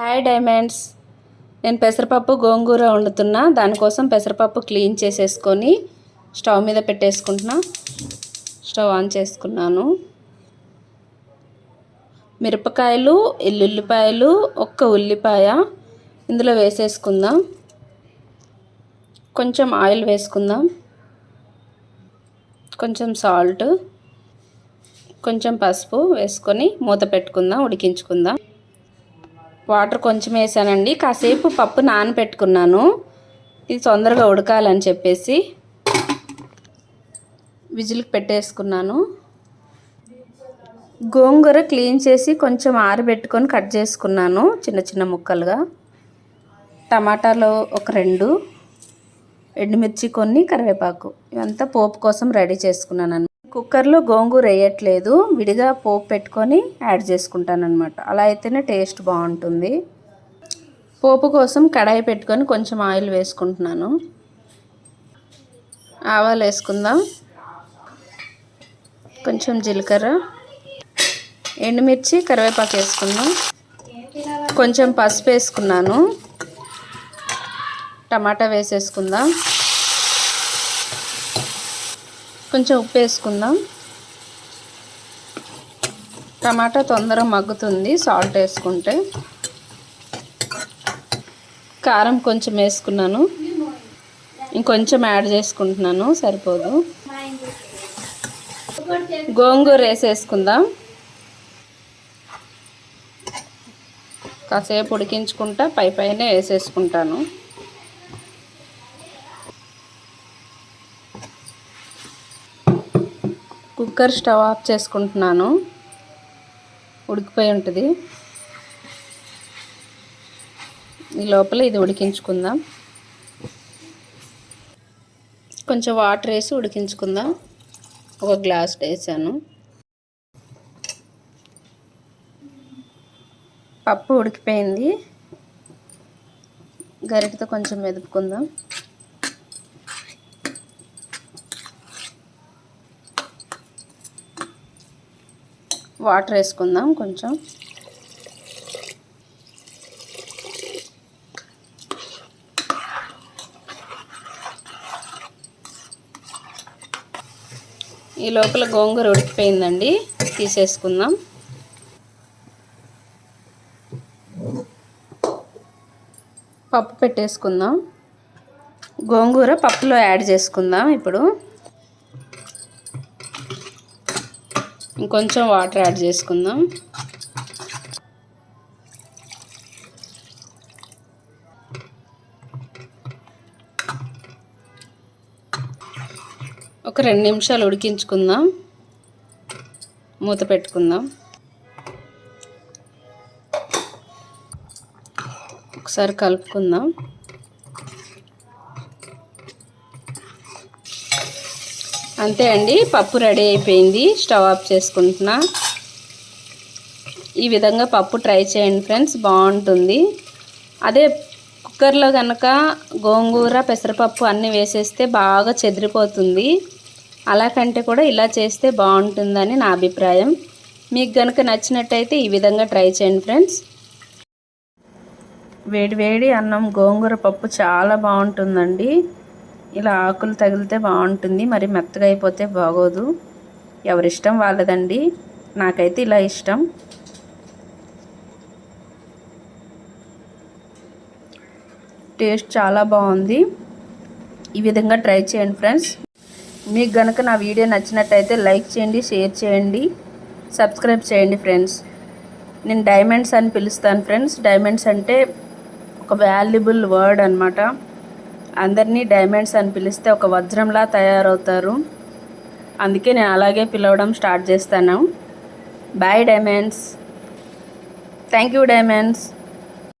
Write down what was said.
Hi diamonds నేను పెసరపప్పు గోంగూర వండుతున్నా. దానికోసం పెసరపప్పు క్లీన్ చేసేసుకొని స్టవ్ మీద పెట్టేసుకుంటున్నా. స్టవ్ ఆన్ చేసుకున్నాను. మిరపకాయలు ఎల్లుల్లిపాయలు ఒక్క ఉల్లిపాయ ఇందులో వేసేసుకుందాం. కొంచెం ఆయిల్ వేసుకుందాం. కొంచెం సాల్ట్ కొంచెం పసుపు వేసుకొని మూత పెట్టుకుందాం ఉడికించుకుందాం. వాటర్ కొంచెం వేసానండి. కాసేపు పప్పు నానబెట్టుకున్నాను ఇది తొందరగా ఉడకాలని చెప్పేసి విజిల్కి పెట్టేసుకున్నాను. గోంగూర క్లీన్ చేసి కొంచెం ఆరబెట్టుకొని కట్ చేసుకున్నాను చిన్న చిన్న ముక్కలుగా. టమాటాలు ఒక రెండు ఎండుమిర్చి కొన్ని కరివేపాకు. ఇవంతా పోపు కోసం రెడీ చేసుకున్నాను కుక్కర్లో గోంగూర వేయట్లేదు విడిగా పోపు పెట్టుకొని యాడ్ చేసుకుంటాను అనమాట అలా అయితేనే టేస్ట్ బాగుంటుంది. పోపు కోసం కడాయి పెట్టుకొని కొంచెం ఆయిల్ వేసుకుంటున్నాను. ఆవాలు వేసుకుందాం. కొంచెం జీలకర్ర. ఎండుమిర్చి కరివేపాకు వేసుకుందాం. కొంచెం పసుపు వేసుకున్నాను. టమాటా వేసేసుకుందాం. కొంచెం ఉప్పు వేసుకుందాం టమాటా తొందరగా మగ్గుతుంది సాల్ట్ వేసుకుంటే. కారం కొంచెం వేసుకున్నాను. ఇంకొంచెం యాడ్ చేసుకుంటున్నాను సరిపోదు. గోంగూర వేసేసుకుందాం. కాసేపు ఉడికించుకుంటా పై పైన వేసేసుకుంటాను. కుక్కర్ స్టవ్ ఆఫ్ చేసుకుంటున్నాను. ఉడికిపోయి ఉంటుంది. ఈ లోపల ఇది ఉడికించుకుందాం. కొంచెం వాటర్ వేసి ఉడికించుకుందాం. ఒక గ్లాస్ వేసాను. పప్పు ఉడికిపోయింది. గరిటతో కొంచెం మెదుపుకుందాం. వాటర్ వేసుకుందాం కొంచెం. ఈ లోపల గోంగూర ఉడికిపోయిందండి. తీసేసుకుందాం. పప్పు పెట్టేసుకుందాం. గోంగూర పప్పులో యాడ్ చేసుకుందాం ఇప్పుడు. ఇంకొంచెం వాటర్ యాడ్ చేసుకుందాం. ఒక రెండు నిమిషాలు ఉడికించుకుందాం. మూత పెట్టుకుందాం. ఒకసారి కలుపుకుందాం. అంతే అండి పప్పు రెడీ అయిపోయింది స్టవ్ ఆఫ్ చేసుకుంటున్నా. ఈ విధంగా పప్పు ట్రై చేయండి ఫ్రెండ్స్ బాగుంటుంది. అదే కుక్కర్లో కనుక గోంగూర పెసరపప్పు అన్నీ వేసేస్తే బాగా చెదిరిపోతుంది. అలా కంటే కూడా ఇలా చేస్తే బాగుంటుందని నా అభిప్రాయం. మీకు కనుక నచ్చినట్టయితే ఈ విధంగా ట్రై చేయండి ఫ్రెండ్స్. వేడి వేడి అన్నం గోంగూర పప్పు చాలా బాగుంటుందండి. ఇలా ఆకులు తగిలితే బాగుంటుంది మరి మెత్తగా అయిపోతే బాగోదు. ఎవరిష్టం వాళ్ళదండి. నాకైతే ఇలా ఇష్టం. టేస్ట్ చాలా బాగుంది. ఈ విధంగా ట్రై చేయండి ఫ్రెండ్స్. మీకు కనుక నా వీడియో నచ్చినట్టయితే లైక్ చేయండి షేర్ చేయండి సబ్స్క్రైబ్ చేయండి ఫ్రెండ్స్. నేను డైమండ్స్ అని పిలుస్తాను ఫ్రెండ్స్. డైమండ్స్ అంటే ఒక వాల్యుబుల్ వర్డ్ అనమాట అందరినీ డైమండ్స్ అని పిలిస్తే ఒక వజ్రంలా తయారవుతారు. అందుకే నేను అలాగే పిలవడం స్టార్ట్ చేస్తాను. Bye diamonds thank you diamonds